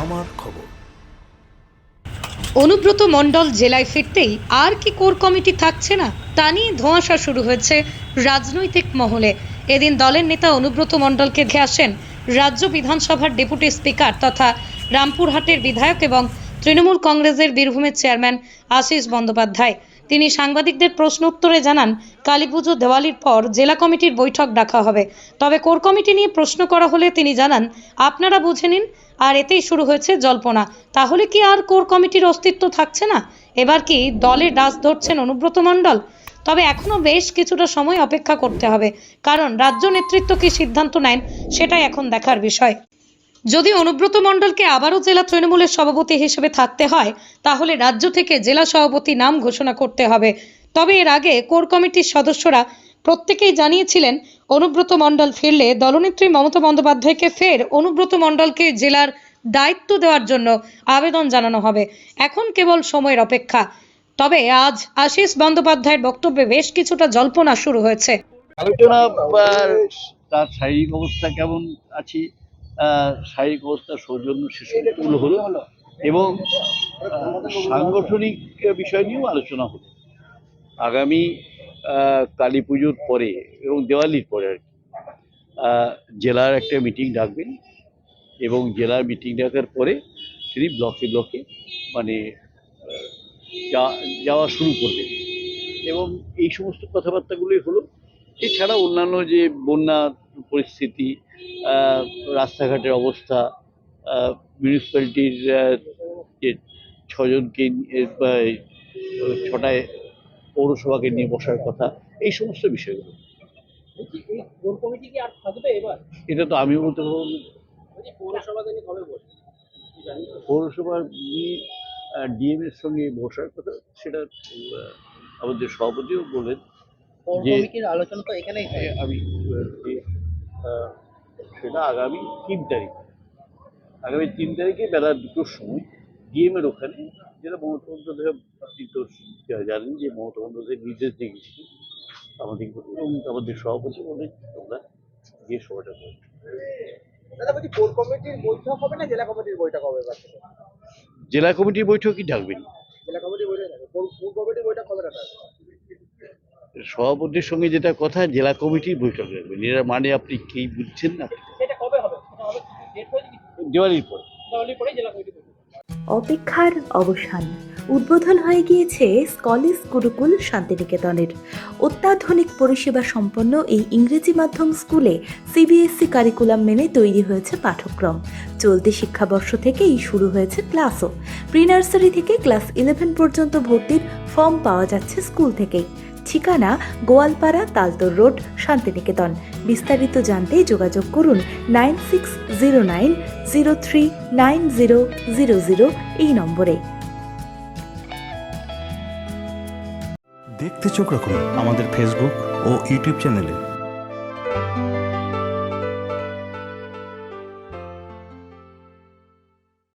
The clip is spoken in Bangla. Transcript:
আমার খবর। অনুব্রত মণ্ডল জেলায় ফিরতেই আর কি কোর কমিটি থাকছে না, তা নিয়ে ধোঁয়াশা শুরু হয়েছে রাজনৈতিক মহলে। এদিন দলের নেতা অনুব্রত মণ্ডলকে ঘে আসেন রাজ্য বিধানসভার ডেপুটি স্পিকার তথা রামপুরহাটের বিধায়ক এবং তৃণমূল কংগ্রেসের বীরভূমের চেয়ারম্যান আশিস বন্দ্যোপাধ্যায়। তিনি সাংবাদিকদের প্রশ্ন উত্তরে জানান, কালীপুজো দেওয়ালির পর জেলা কমিটির বৈঠক ডাকা হবে। তবে কোর কমিটি নিয়ে প্রশ্ন করা হলে তিনি জানান, আপনারা বুঝে নিন, আর এতেই শুরু হয়েছে জল্পনা। তাহলে কি আর কোর কমিটির অস্তিত্ব থাকছে না? এবার কি দলে ডাস ধরছেন অনুব্রত মণ্ডল? তবে এখনও বেশ কিছুটা সময় অপেক্ষা করতে হবে, কারণ রাজ্য নেতৃত্ব কি সিদ্ধান্ত নেন, সেটাই এখন দেখার বিষয়। যদি অনুব্রত মণ্ডলকে আবারও জেলা তৃণমূলের সভাপতি হিসেবে থাকতে হয়, তাহলে রাজ্য থেকে জেলা সভাপতি নাম ঘোষণা করতে হবে। তবে এর আগে কোর কমিটির সদস্যরা প্রত্যেকেই জানিয়েছিলেন, অনুব্রত মণ্ডল ফিরলে দলনেত্রী মমতা বন্দ্যোপাধ্যায়কে ফের অনুব্রত মণ্ডলকে জেলার দায়িত্ব দেওয়ার জন্য আবেদন জানানো হবে। এখন কেবল সময়ের অপেক্ষা। তবে আজ আশিস বন্দ্যোপাধ্যায়ের বক্তব্যে বেশ কিছুটা জল্পনা শুরু হয়েছে। আলোচনা তার শারীরিক অবস্থা কেমন আছি? শারীরিক অবস্থা, সৌজন্য শিশুগুলো হলো এবং সাংগঠনিক বিষয় নিয়েও আলোচনা হলো। আগামী কালী পুজোর পরে এবং দেওয়ালির পরে আর কি জেলার একটা মিটিং ডাকবেন এবং জেলার মিটিং ডাকার পরে তিনি ব্লকে ব্লকে মানে যাওয়া শুরু করবেন। এবং এই সমস্ত কথাবার্তাগুলোই হলো। এছাড়া অন্যান্য যে বন্যা পরিস্থিতি আহ, রাস্তাঘাটের অবস্থা মিউনিসিপ্যালিটির যে ছজনকে নিয়ে, ছটায় পৌরসভাকে নিয়ে বসার কথা এই সমস্ত বিষয়গুলো। এটা তো আমি বলতে পারব পৌরসভা পৌরসভার ডিএম এর সঙ্গে বসার কথা সেটা আমাদের সভাপতিও বলেন যে- আলোচনা তো এখানেই আমি সেটা আগামী তিন তারিখ। আগামী তিন তারিখে বেলা দুটোর সময় ডিএম এর ওখানে যেটা মমতা বন্দ্যোপাধ্যায় আপনি তো জানেন যে মমতা বন্দ্যোপাধ্যায় নির্দেশ দিয়ে গেছিলেন আমাদের এবং আমাদের সভাপতি বলে তোমরা গিয়ে সভাটা করো। দাদা বলছি কোর কমিটির বৈঠক হবে না জেলা কমিটির বৈঠক হবে এবার থেকে? জেলা কমিটির বৈঠকই ডাকবেন জেলা কমিটির বৈঠক হবে কোর কোর কমিটির বৈঠক কবে রাখা হবে? সভাপতির সঙ্গে যেটা কথা জেলা কমিটির বৈঠক রাখবেন এরা মানে আপনি কি বুঝছেন না? সেটা কবে হবে? সেটা হবে ডেট হয়েছে কি? দিওয়ালির পরে। কমিটি অপেক্ষার অবসান। উদ্বোধন হয়ে গিয়েছে স্কলিস গুরুকুল শান্তিনিকেতনের। অত্যাধুনিক পরিষেবা সম্পন্ন এই ইংরেজি মাধ্যম স্কুলে সিবিএসসি কারিকুলাম মেনে তৈরি হয়েছে পাঠ্যক্রম। চলতি শিক্ষাবর্ষ থেকেই শুরু হয়েছে ক্লাসও। প্রি নার্সারি থেকে ক্লাস ইলেভেন পর্যন্ত ভর্তির ফর্ম পাওয়া যাচ্ছে স্কুল থেকেই। ঠিকানা গোয়ালপাড়া তালতর রোড, শান্তিনিকেতন। বিস্তারিত জানতে যোগাযোগ করুন nine six zero nine zero three nine zero zero zero এই নম্বরে। দেখতে চোখ রাখুন আমাদের ফেসবুক ও ইউটিউব চ্যানেলে